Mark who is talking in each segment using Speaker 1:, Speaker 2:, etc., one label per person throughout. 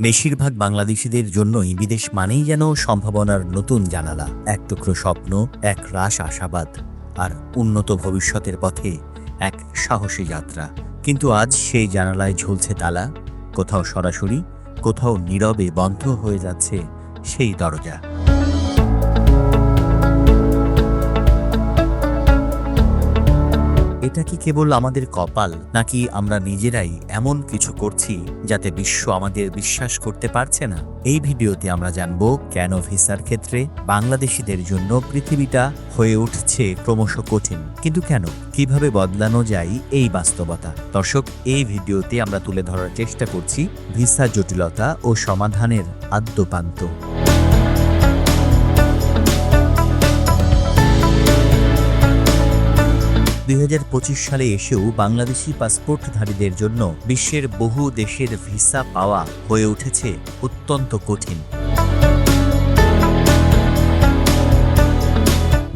Speaker 1: বেশিরভাগ বাংলাদেশিদের জন্যই বিদেশ মানেই যেন সম্ভাবনার নতুন জানালা, এক টুকরো স্বপ্ন, এক রাস আশাবাদ, আর উন্নত ভবিষ্যতের পথে এক সাহসী যাত্রা। কিন্তু আজ সেই জানালায় ঝুলছে তালা, কোথাও সরাসরি, কোথাও নীরবে বন্ধ হয়ে যাচ্ছে সেই দরজা। এটা কি কেবল আমাদের কপাল, নাকি আমরা নিজেরাই এমন কিছু করছি যাতে বিশ্ব আমাদের বিশ্বাস করতে পারছে না? এই ভিডিওতে আমরা জানব কেন ভিসার ক্ষেত্রে বাংলাদেশিদের জন্য পৃথিবীটা হয়ে উঠছে ক্রমশ কঠিন। কিন্তু কেন? কীভাবে বদলানো যায় এই বাস্তবতা? দর্শক, এই ভিডিওতে আমরা তুলে ধরার চেষ্টা করছি ভিসা জটিলতা ও সমাধানের আদ্যপান্ত। দুই হাজার পঁচিশ সালে এসেও বাংলাদেশি পাসপোর্টধারীদের জন্য বিশ্বের বহু দেশের ভিসা পাওয়া হয়ে উঠেছে অত্যন্ত কঠিন।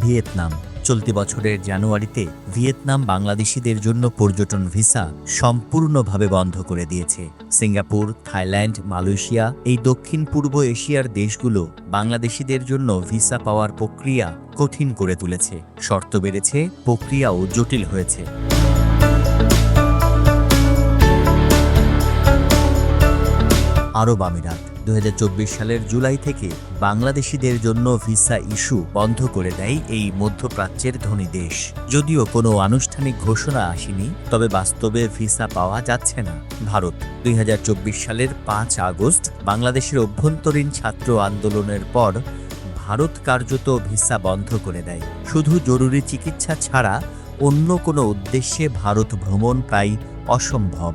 Speaker 1: ভিয়েতনাম চলতি বছরের জানুয়ারিতে ভিয়েতনাম বাংলাদেশিদের জন্য পর্যটন ভিসা সম্পূর্ণভাবে বন্ধ করে দিয়েছে। সিঙ্গাপুর, থাইল্যান্ড, মালয়েশিয়া, এই দক্ষিণ পূর্ব এশিয়ার দেশগুলো বাংলাদেশিদের জন্য ভিসা পাওয়ার প্রক্রিয়া কঠিন করে তুলেছে। শর্ত বেড়েছে, প্রক্রিয়াও জটিল হয়েছে। আরব আমিরাত দুই হাজার চব্বিশ সালের জুলাই থেকে বাংলাদেশিদের জন্য ভিসা ইস্যু বন্ধ করে দেয় এই মধ্যপ্রাচ্যের ধনী দেশ। যদিও কোনো আনুষ্ঠানিক ঘোষণা আসেনি, তবে বাস্তবে ভিসা পাওয়া যাচ্ছে না ভারত। দুই হাজার চব্বিশ সালের পাঁচ আগস্ট বাংলাদেশের অভ্যন্তরীণ ছাত্র আন্দোলনের পর ভারত কার্যত ভিসা বন্ধ করে দেয়। শুধু জরুরি চিকিৎসা ছাড়া অন্য কোনো উদ্দেশ্যে ভারত ভ্রমণ প্রায় অসম্ভব।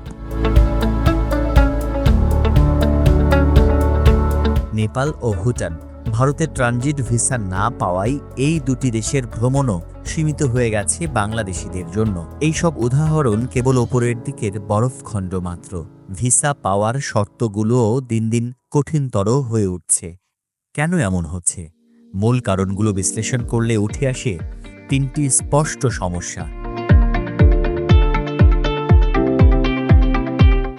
Speaker 1: নেপাল ও ভুটান। ভারতে ট্রানজিট ভিসা না পাওয়ায় এই দুটি দেশের ভ্রমণও সীমিত হয়ে গেছে বাংলাদেশিদের জন্য। এই সব উদাহরণ কেবল ওপরের দিকের বরফখণ্ড মাত্র। ভিসা পাওয়ার শর্তগুলোও দিন দিন কঠিনতর হয়ে উঠছে। কেন এমন হচ্ছে? মূল কারণগুলো বিশ্লেষণ করলে উঠে আসে তিনটি স্পষ্ট সমস্যা।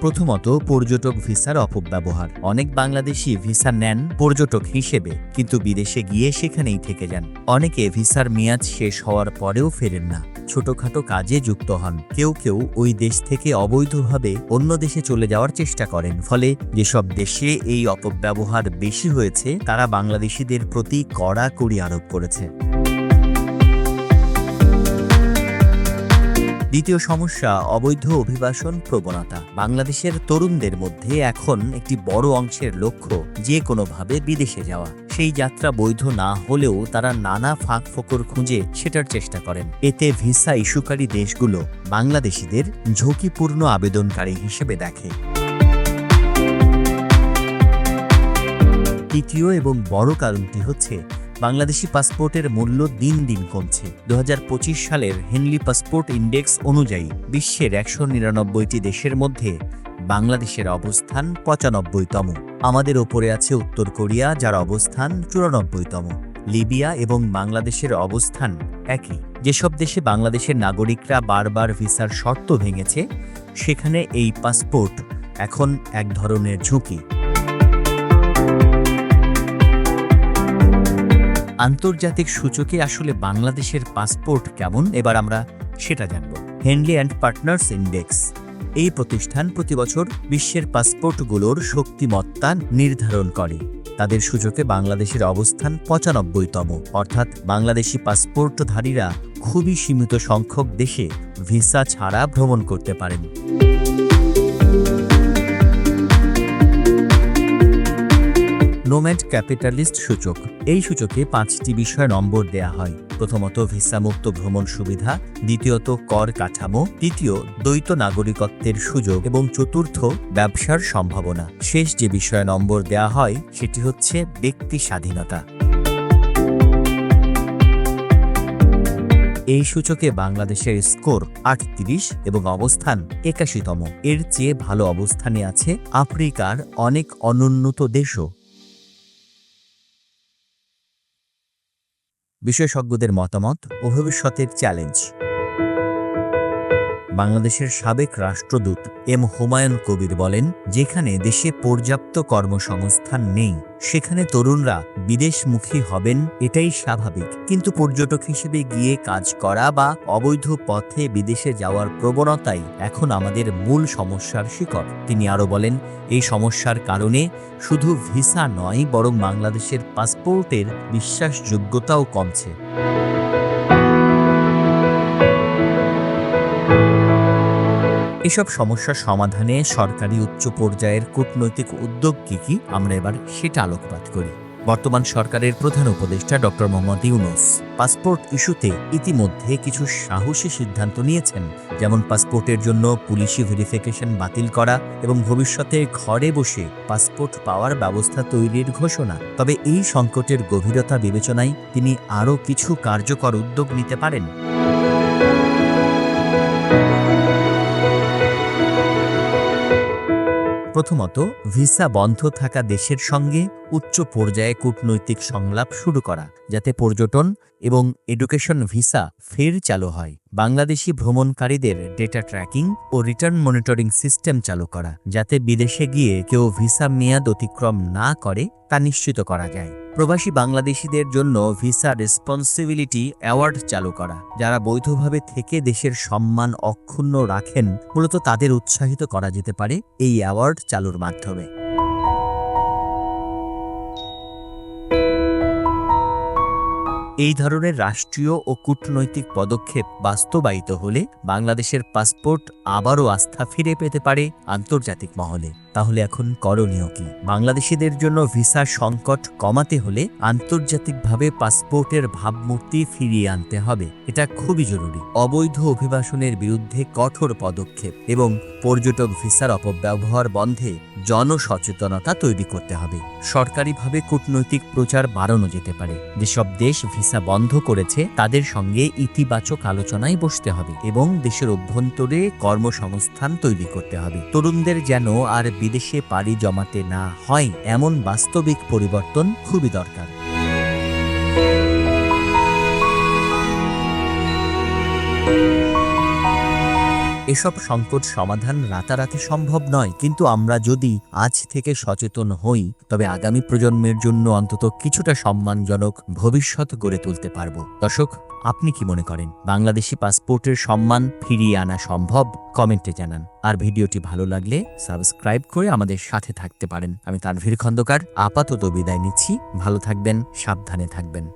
Speaker 1: প্রথমত পর্যটক ভিসার অপব্যবহার। অনেক বাংলাদেশি ভিসা নেন পর্যটক হিসেবে, কিন্তু বিদেশে গিয়ে সেখানেই থেকে যান। অনেকে ভিসার মেয়াদ শেষ হওয়ার পরেও ফেরেন না। ছোটখাটো কাজে যুক্ত হন। কেউ কেউ ওই দেশ থেকে অবৈধভাবে অন্য দেশে চলে যাওয়ার চেষ্টা করেন। ফলে যেসব দেশে এই অপব্যবহার বেশি হয়েছে, তারা বাংলাদেশিদের প্রতি কড়াকড়ি আরোপ করেছে। দ্বিতীয় সমস্যা, অবৈধ অভিবাসন প্রবণতা। বাংলাদেশের তরুণদের মধ্যে এখন একটি বড় অংশের লক্ষ্য যে কোনোভাবে বিদেশে যাওয়া। সেই যাত্রা বৈধ না হলেও তারা নানা ফাঁক ফোকর খুঁজে সেটার চেষ্টা করেন। এতে ভিসা ইস্যুকারী দেশগুলো বাংলাদেশিদের ঝুঁকিপূর্ণ আবেদনকারী হিসেবে দেখে। তৃতীয় এবং বড় কারণটি হচ্ছে বাংলাদেশি পাসপোর্টের মূল্য দিন দিন কমছে। দু হাজার পঁচিশ সালের হেনলি পাসপোর্ট ইন্ডেক্স অনুযায়ী বিশ্বের একশো নিরানব্বইটি দেশের মধ্যে বাংলাদেশের অবস্থান পঁচানব্বইতম। আমাদের ওপরে আছে উত্তর কোরিয়া, যার অবস্থান চুরানব্বইতম। লিবিয়া এবং বাংলাদেশের অবস্থান একই। যেসব দেশে বাংলাদেশের নাগরিকরা বারবার ভিসার শর্ত ভেঙেছে, সেখানে এই পাসপোর্ট এখন এক ধরনের ঝুঁকি। আন্তর্জাতিক সূচকে আসলে বাংলাদেশের পাসপোর্ট কেমন? এবার আমরা সেটা জানব। হেনলি অ্যান্ড পার্টনার্স ইন্ডেক্স এই প্রতিষ্ঠান প্রতি বছর বিশ্বের পাসপোর্টগুলোর শক্তিমত্তা নির্ধারণ করে। তাদের সূচকে বাংলাদেশের অবস্থান পঁচানব্বইতম। অর্থাৎ বাংলাদেশি পাসপোর্টধারীরা খুবই সীমিত সংখ্যক দেশে ভিসা ছাড়া ভ্রমণ করতে পারেন। নোম্যাড ক্যাপিটালিস্ট সূচক। এই সূচকে পাঁচটি বিষয় নম্বর দেয়া হয়। প্রথমত, ভিসামুক্ত ভ্রমণ সুবিধা, দ্বিতীয়ত, কর কাঠামো, তৃতীয়, দ্বৈত নাগরিকত্বের সুযোগ, এবং চতুর্থ, ব্যবসার সম্ভাবনা। শেষ যে বিষয়ে নম্বর দেয়া হয়, সেটি হচ্ছে ব্যক্তি স্বাধীনতা। এই সূচকে বাংলাদেশের স্কোর আটত্রিশ এবং অবস্থান একাশিতম। এর চেয়ে ভালো অবস্থানে আছে আফ্রিকার অনেক অনুন্নত দেশও। বিশেষজ্ঞদের মতামত ও ভবিষ্যতের চ্যালেঞ্জ বাংলাদেশের সাবেক রাষ্ট্রদূত এম হুমায়ুন কবির বলেন, যেখানে দেশে পর্যাপ্ত কর্মসংস্থান নেই, সেখানে তরুণরা বিদেশমুখী হবেন, এটাই স্বাভাবিক। কিন্তু পর্যটক হিসেবে গিয়ে কাজ করা বা অবৈধ পথে বিদেশে যাওয়ার প্রবণতাই এখন আমাদের মূল সমস্যার শিকড়। তিনি আরও বলেন, এই সমস্যার কারণে শুধু ভিসা নয়, বরং বাংলাদেশের পাসপোর্টের বিশ্বাসযোগ্যতাও কমছে। এসব সমস্যার সমাধানে সরকারি উচ্চ পর্যায়ের কূটনৈতিক উদ্যোগ কি কি? আমরা এবার সেটা আলোকপাত করি। বর্তমান সরকারের প্রধান উপদেষ্টা ডক্টর মোহাম্মদ ইউনুস পাসপোর্ট ইস্যুতে ইতিমধ্যে কিছু সাহসী সিদ্ধান্ত নিয়েছেন, যেমন পাসপোর্টের জন্য পুলিশি ভেরিফিকেশন বাতিল করা এবং ভবিষ্যতে ঘরে বসে পাসপোর্ট পাওয়ার ব্যবস্থা তৈরির ঘোষণা। তবে এই সংকটের গভীরতা বিবেচনায় তিনি আরও কিছু কার্যকর উদ্যোগ নিতে পারেন। প্রথমত, ভিসা বন্ধ থাকা দেশের সঙ্গে উচ্চ পর্যায়ে কূটনৈতিক সংলাপ শুরু করা, যাতে পর্যটন এবং এডুকেশন ভিসা ফের চালু হয়। বাংলাদেশি ভ্রমণকারীদের ডেটা ট্র্যাকিং ও রিটার্ন মনিটরিং সিস্টেম চালু করা, যাতে বিদেশে গিয়ে কেউ ভিসা মেয়াদ অতিক্রম না করে তা নিশ্চিত করা যায়। প্রবাসী বাংলাদেশিদের জন্য ভিসা রেসপন্সিবিলিটি অ্যাওয়ার্ড চালু করা, যারা বৈধভাবে থেকে দেশের সম্মান অক্ষুণ্ণ রাখেন, মূলত তাদের উৎসাহিত করা যেতে পারে এই অ্যাওয়ার্ড চালুর মাধ্যমে। এই ধরনের রাষ্ট্রীয় ও কূটনৈতিক পদক্ষেপ বাস্তবায়িত হলে বাংলাদেশের পাসপোর্ট আবারও আস্থা ফিরে পেতে পারে আন্তর্জাতিক মহলে। তাহলে এখন করণীয় কি? বাংলাদেশিদের জন্য ভিসা সংকট কমাতে হলে আন্তর্জাতিকভাবে পাসপোর্টের ভাবমূর্তি ফিরিয়ে আনতে হবে। এটা খুবই জরুরি। অবৈধ অভিবাসনের বিরুদ্ধে কঠোর পদক্ষেপ এবং পর্যটক ভিসার অপব্যবহার বন্ধে জনসচেতনতা তৈরি করতে হবে। সরকারিভাবে কূটনৈতিক প্রচার বাড়ানো যেতে পারে। যেসব দেশ ভিসা বন্ধ করেছে, তাদের সঙ্গে ইতিবাচক আলোচনায় বসতে হবে এবং দেশের অভ্যন্তরে কর্মসংস্থান তৈরি করতে হবে। তরুণদের যেন আর বিদেশে পাড়ি জমাতে না হয়, এমন বাস্তবিক পরিবর্তন খুবই দরকার। এসব সংকট সমাধান রাতারাতি সম্ভব নয়। কিন্তু আমরা যদি আজ থেকে সচেতন হই, তবে আগামী প্রজন্মের জন্য অন্তত কিছুটা সম্মানজনক ভবিষ্যৎ গড়ে তুলতে পারব। দর্শক, আপনি কি মনে করেন, বাংলাদেশি পাসপোর্টের সম্মান ফিরিয়ে আনা সম্ভব? কমেন্টে জানান। আর ভিডিওটি ভালো লাগলে সাবস্ক্রাইব করে আমাদের সাথে থাকতে পারেন। আমি তানভীর খন্দকার, আপাতত বিদায় নিচ্ছি। ভালো থাকবেন, সাবধানে থাকবেন।